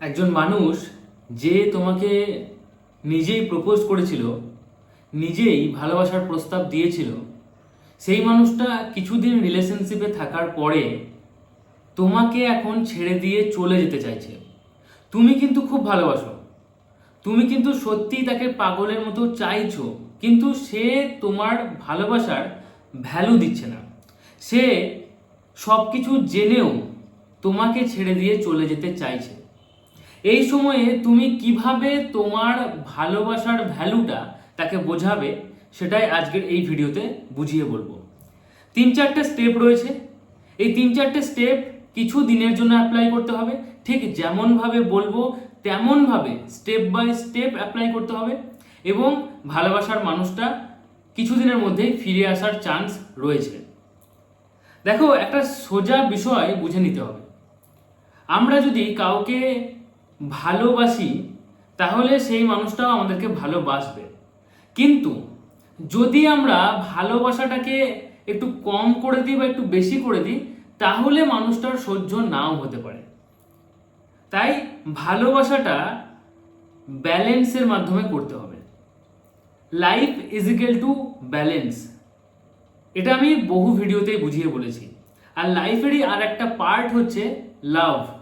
একজন মানুষ যে তোমাকে নিজেই প্রপোজ করেছিল, নিজেই ভালোবাসার প্রস্তাব দিয়েছিল, সেই মানুষটা কিছুদিন রিলেশনশিপে থাকার পরে তোমাকে এখন ছেড়ে দিয়ে চলে যেতে চাইছে। তুমি কিন্তু খুব ভালোবাসো। তুমি কিন্তু সত্যিই তাকে পাগলের মতো চাইছো, কিন্তু সে তোমার ভালোবাসার ভ্যালু দিচ্ছে না। সে সব কিছু জেনেও তোমাকে ছেড়ে দিয়ে চলে যেতে চাইছে। এই সময়ে তুমি কীভাবে তোমার ভালোবাসার ভ্যালুটা তাকে বোঝাবে সেটাই আজকের এই ভিডিওতে বুঝিয়ে বলব। তিন চারটে স্টেপ রয়েছে। এই তিন চারটে স্টেপ কিছু দিনের জন্য অ্যাপ্লাই করতে হবে। ঠিক যেমনভাবে বলব, তেমনভাবে স্টেপ বাই স্টেপ অ্যাপ্লাই করতে হবে এবং ভালোবাসার মানুষটা কিছুদিনের মধ্যেই ফিরে আসার চান্স রয়েছে। দেখো, একটা সোজা বিষয় বুঝে নিতে হবে। আমরা যদি কাউকে ভালোবাসি, তাহলে সেই মানুষটাও আমাদেরকে ভালোবাসবে। কিন্তু যদি আমরা ভালোবাসাটাকে একটু কম করে দিই বা একটু বেশি করে দিই, তাহলে মানুষটার সহ্য নাও হতে পারে। তাই ভালোবাসাটা ব্যালেন্সের মাধ্যমে করতে হবে। Life is equal to balance. এটা আমি বহু ভিডিওতেই বুঝিয়ে বলেছি। আর লাইফেরই আর একটা পার্ট হচ্ছে লাভ।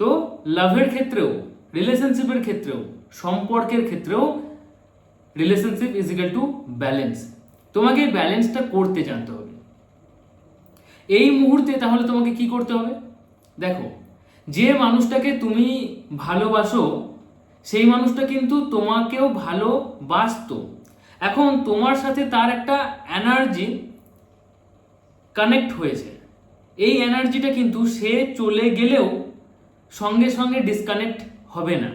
তো লাভের ক্ষেত্রেও রিলেশনশিপের ক্ষেত্রেও, সম্পর্কের ক্ষেত্রেও রিলেশনশিপ ইজিক্যাল টু ব্যালেন্স তোমাকে এই ব্যালেন্সটা করতে জানতে হবে। এই মুহূর্তে তাহলে তোমাকে কি করতে হবে? দেখো, যে মানুষটাকে তুমি ভালোবাসো, সেই মানুষটা কিন্তু তোমাকেও ভালোবাসতো। এখন তোমার সাথে তার একটা এনার্জি কানেক্ট হয়েছে। এই এনার্জিটা কিন্তু সে চলে গেলেও সঙ্গে সঙ্গে ডিসকানেক্ট হবে না।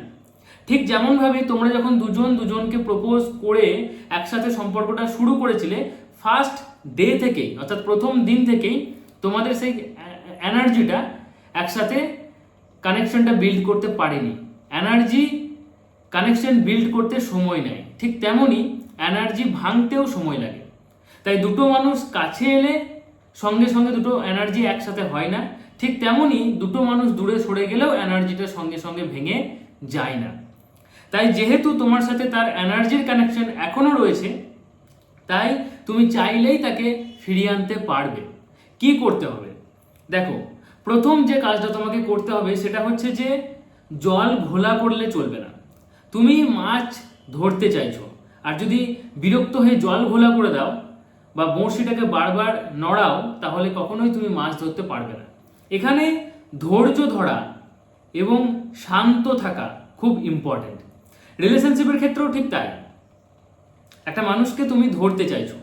ঠিক যেমনভাবে তোমরা যখন দুজন দুজনকে প্রপোজ করে একসাথে সম্পর্কটা শুরু করেছিলে ফার্স্ট ডে থেকেই, অর্থাৎ প্রথম দিন থেকেই তোমাদের সেই এনার্জিটা একসাথে কানেকশনটা বিল্ড করতে পারেনি। এনার্জি কানেকশন বিল্ড করতে সময় নেয়। ঠিক তেমনই এনার্জি ভাঙতেও সময় লাগে। তাই দুটো মানুষ কাছে এলে সঙ্গে সঙ্গে দুটো এনার্জি একসাথে হয় না। ঠিক তেমনই দুটো মানুষ দূরে সরে গেলেও এনার্জিটা সঙ্গে সঙ্গে ভেঙে যায় না। তাই যেহেতু তোমার সাথে তার এনার্জির কানেকশন এখনও রয়েছে, তাই তুমি চাইলেই তাকে ফিরিয়ে আনতে পারবে। কি করতে হবে? দেখো, প্রথম যে কাজটা তোমাকে করতে হবে সেটা হচ্ছে যে জল ঘোলা করলে চলবে না। তুমি মাছ ধরতে চাইছো, আর যদি বিরক্ত হয়ে জল ঘোলা করে দাও বা বড়শিটাকে বারবার নড়াও, তাহলে কখনোই তুমি মাছ ধরতে পারবে না। এখানে ধৈর্য ধরা এবং শান্ত থাকা খুব ইম্পর্টেন্ট রিলেশনশিপের ক্ষেত্রেও ঠিক তাই। একটা মানুষকে তুমি ধরতে চাইছো,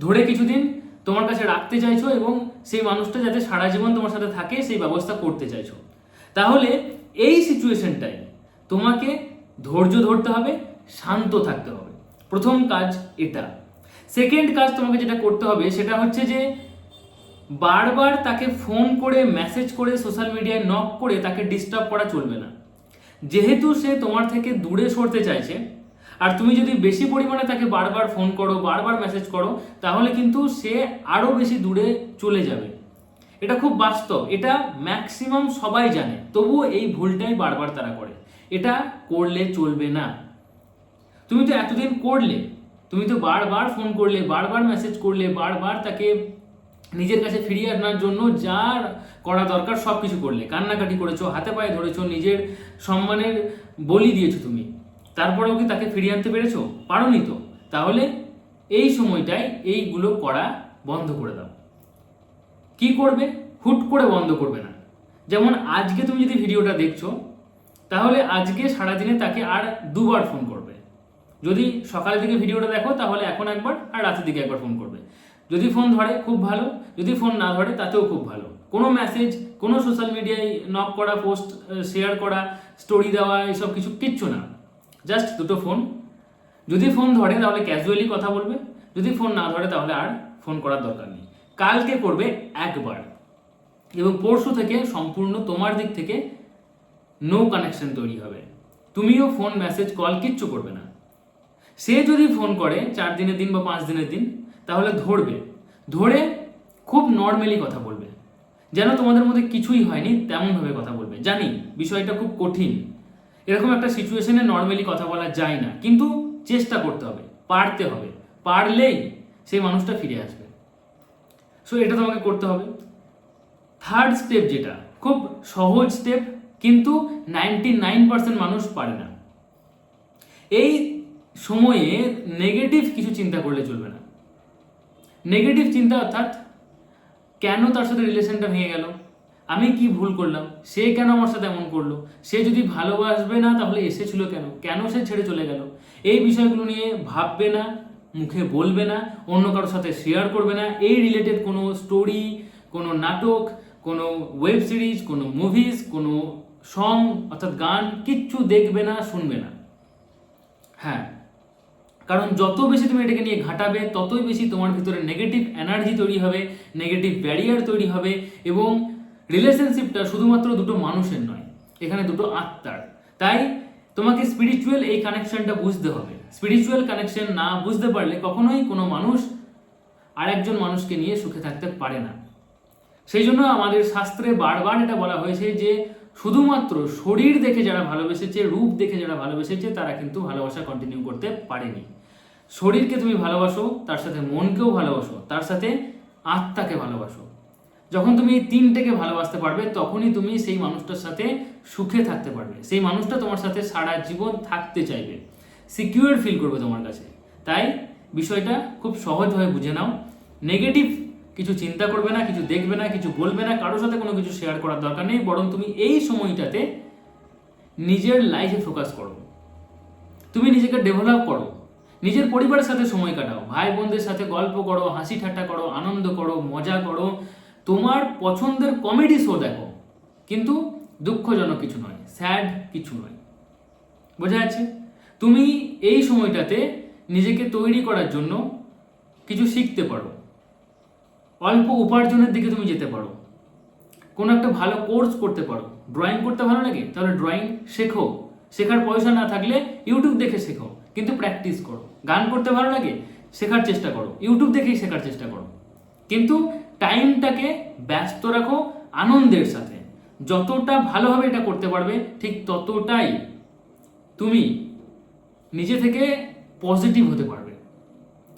ধরে কিছুদিন তোমার কাছে রাখতে চাইছো এবং সেই মানুষটা যাতে সারা জীবন তোমার সাথে থাকে, সেই ব্যবস্থা করতে চাইছো। তাহলে এই সিচুয়েশনটাই তোমাকে ধৈর্য ধরতে হবে, শান্ত থাকতে হবে। প্রথম কাজ এটা। সেকেন্ড কাজ তোমাকে যেটা করতে হবে সেটা হচ্ছে যে বারবার তাকে ফোন করে মেসেজ করে সোশ্যাল মিডিয়ায় নক করে তাকে ডিস্টার্ব করা চলবে না। যেহেতু সে তোমার থেকে দূরে সরতে চাইছে, আর তুমি যদি বেশি পরিমাণে তাকে বারবার ফোন করো, বারবার মেসেজ করো, তাহলে কিন্তু সে আরও বেশি দূরে চলে যাবে। এটা খুব বাস্তব, এটা ম্যাক্সিমাম সবাই জানে, তবুও এই ভুলটাই বারবার তারা করে। এটা করলে চলবে না। তুমি তো এতদিন করলে, তুমি তো বারবার ফোন করলে, বারবার মেসেজ করলে, বারবার তাকে নিজের কাছে ফিরিয়ে আনার জন্য যার করা দরকার সব কিছু করলে। কান্নাকাটি করেছ, হাতে পায়ে ধরেছো, নিজের সম্মানের বলি দিয়েছ তুমি। তারপরেও কি তাকে ফিরিয়ে আনতে পেরেছ? পারোনি তো। তাহলে এই সময়টাই এইগুলো করা বন্ধ করে দাও। কি করবে? হুট করে বন্ধ করবে না। যেমন আজকে তুমি যদি ভিডিওটা দেখছ, তাহলে আজকে সারাদিনে তাকে আর দুবার ফোন করবে। যদি সকালের দিকে ভিডিওটা দেখো, তাহলে এখন একবার আর রাতের দিকে একবার ফোন করবে। যদি ফোন ধরে, খুব ভালো। যদি ফোন না ধরে, তাতেও খুব ভালো। কোনো মেসেজ কোনো সোশ্যাল মিডিয়ায় নক করা পোস্ট শেয়ার করা স্টোরি দেওয়া এসব কিছু কিচ্ছু না। জাস্ট দুটো ফোন যদি ফোন ধরে, তাহলে ক্যাজুয়ালি কথা বলবে। যদি ফোন না ধরে, তাহলে আর ফোন করার দরকার নেই। কালকে করবে একবার। এবং পরশু থেকে সম্পূর্ণ তোমার দিক থেকে নো কানেকশন তৈরি হবে। তুমিও ফোন মেসেজ কল কিচ্ছু করবে না। সে যদি ফোন করে, চার দিনের দিন বা পাঁচ দিনের দিন তাহলে ধরবে। ধরে খুব নর্মালি কথা বলবে। যেন তোমাদের মধ্যে কিছুই হয়নি, তেমনভাবে কথা বলবে। জানি, বিষয়টা খুব কঠিন। এরকম একটা সিচুয়েশনে নর্মালি কথা বলা যায় না। কিন্তু চেষ্টা করতে হবে। পারতে হবে। পারলেই সেই মানুষটা ফিরে আসবে। সো এটা তোমাকে করতে হবে। থার্ড স্টেপ যেটা, খুব সহজ স্টেপ কিন্তু নাইনটি নাইন পার্সেন্ট মানুষ পারে না। এই সময়ে নেগেটিভ কিছু চিন্তা করলে চলবে না। নেগেটিভ চিন্তা অর্থাৎ কেন তার সাথে রিলেশনটা ভেঙে গেল? আমি কি ভুল করলাম? সে কেন আমার সাথে এমন করল? সে যদি ভালোবাসবে না, তাহলে এসেছিল কেন? কেন সে ছেড়ে চলে গেল? এই বিষয়গুলো নিয়ে ভাববে না, মুখে বলবে না, অন্য কারোর সাথে শেয়ার করবে না। এই রিলেটেড কোনো স্টোরি কোনো নাটক, কোনো ওয়েব সিরিজ কোনো মুভিজ কোনো সং অর্থাৎ গান, কিচ্ছু দেখবে না, শুনবে না। হ্যাঁ। কারণ যত বেশি তুমি এটাকে নিয়ে ঘাটাবে, ততই বেশি তোমার ভিতরে নেগেটিভ এনার্জি তৈরি হবে নেগেটিভ ব্যারিয়ার তৈরি হবে এবং রিলেশনশিপটা শুধুমাত্র দুটো মানুষের নয়, এখানে দুটো আত্মার। তাই তোমাকে স্পিরিচুয়াল এই কানেকশনটা বুঝতে হবে। স্পিরিচুয়াল কানেকশন না বুঝতে পারলে কখনোই কোনো মানুষ আরেকজন মানুষকে নিয়ে সুখে থাকতে পারে না। সেই জন্য আমাদের শাস্ত্রে বারবার এটা বলা হয়েছে যে শুধুমাত্র শরীর দেখে যারা ভালোবেসেছে, রূপ দেখে যারা ভালোবেসেছে, তারা কিন্তু ভালোবাসা কন্টিনিউ করতে পারেনি। শরীরকে তুমি ভালোবাসো, তার সাথে মনকেও ভালোবাসো, তার সাথে আত্মাকে ভালোবাসো। যখন তুমি এই তিনটেকে ভালোবাসতে পারবে, তখনই তুমি সেই মানুষটার সাথে সুখে থাকতে পারবে। সেই মানুষটা তোমার সাথে সারা জীবন থাকতে চাইবে। সিকিউর ফিল করবে তোমার কাছে। তাই বিষয়টা খুব সহজভাবে বুঝে নাও। নেগেটিভ কিছু চিন্তা করবে না, কিছু দেখবে না, কিছু বলবে না, কারোর সাথে কোনো কিছু শেয়ার করার দরকার নেই, বরং তুমি এই সময়টাতে নিজের লাইফে ফোকাস করো। তুমি নিজেকে ডেভেলপ করো। নিজের পরিবারের সাথে সময় কাটাও। ভাই বোনদের সাথে গল্প করো হাসি ঠাট্টা করো, আনন্দ করো, মজা করো। তোমার পছন্দের কমেডি শো দেখো। কিন্তু দুঃখজনক কিছু নয় স্যাড কিছু নয়। বোঝা যাচ্ছে? তুমি এই সময়টাতে নিজেকে তৈরি করার জন্য কিছু শিখতে পারো। অল্প উপার্জনের দিকে তুমি যেতে পারো। কোনো একটা ভালো কোর্স করতে পারো। ড্রয়িং করতে ভালো লাগে? তাহলে ড্রয়িং শেখো। শেখার পয়সা না থাকলে ইউটিউব দেখে শেখো। কিন্তু প্র্যাকটিস করো। গান করতে ভালো লাগে, শেখার চেষ্টা করো। ইউটিউব দেখেই শেখার চেষ্টা করো। কিন্তু টাইমটাকে ব্যস্ত রাখো আনন্দের সাথে। যতটা ভালোভাবে এটা করতে পারবে, ঠিক ততটাই তুমি নিজে থেকে পজিটিভ হতে পারবে।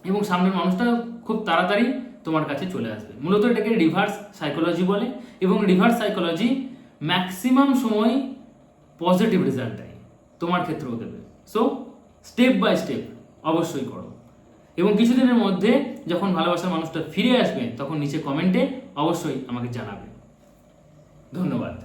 এবং সামনের মানুষটা খুব তাড়াতাড়ি তোমার কাছে চলে আসবে। মূলত এটাকে রিভার্স সাইকোলজি বলে এবং রিভার্স সাইকোলজি ম্যাক্সিমাম সময় পজিটিভ রেজাল্ট দেয়, তোমার ক্ষেত্রেও দেবে। সো স্টেপ বাই স্টেপ অবশ্যই করো। এবং কিছুদিনের মধ্যে যখন ভালোবাসার মানুষটা ফিরে আসবে, তখন নিচে কমেন্টে অবশ্যই আমাকে জানাবে। ধন্যবাদ।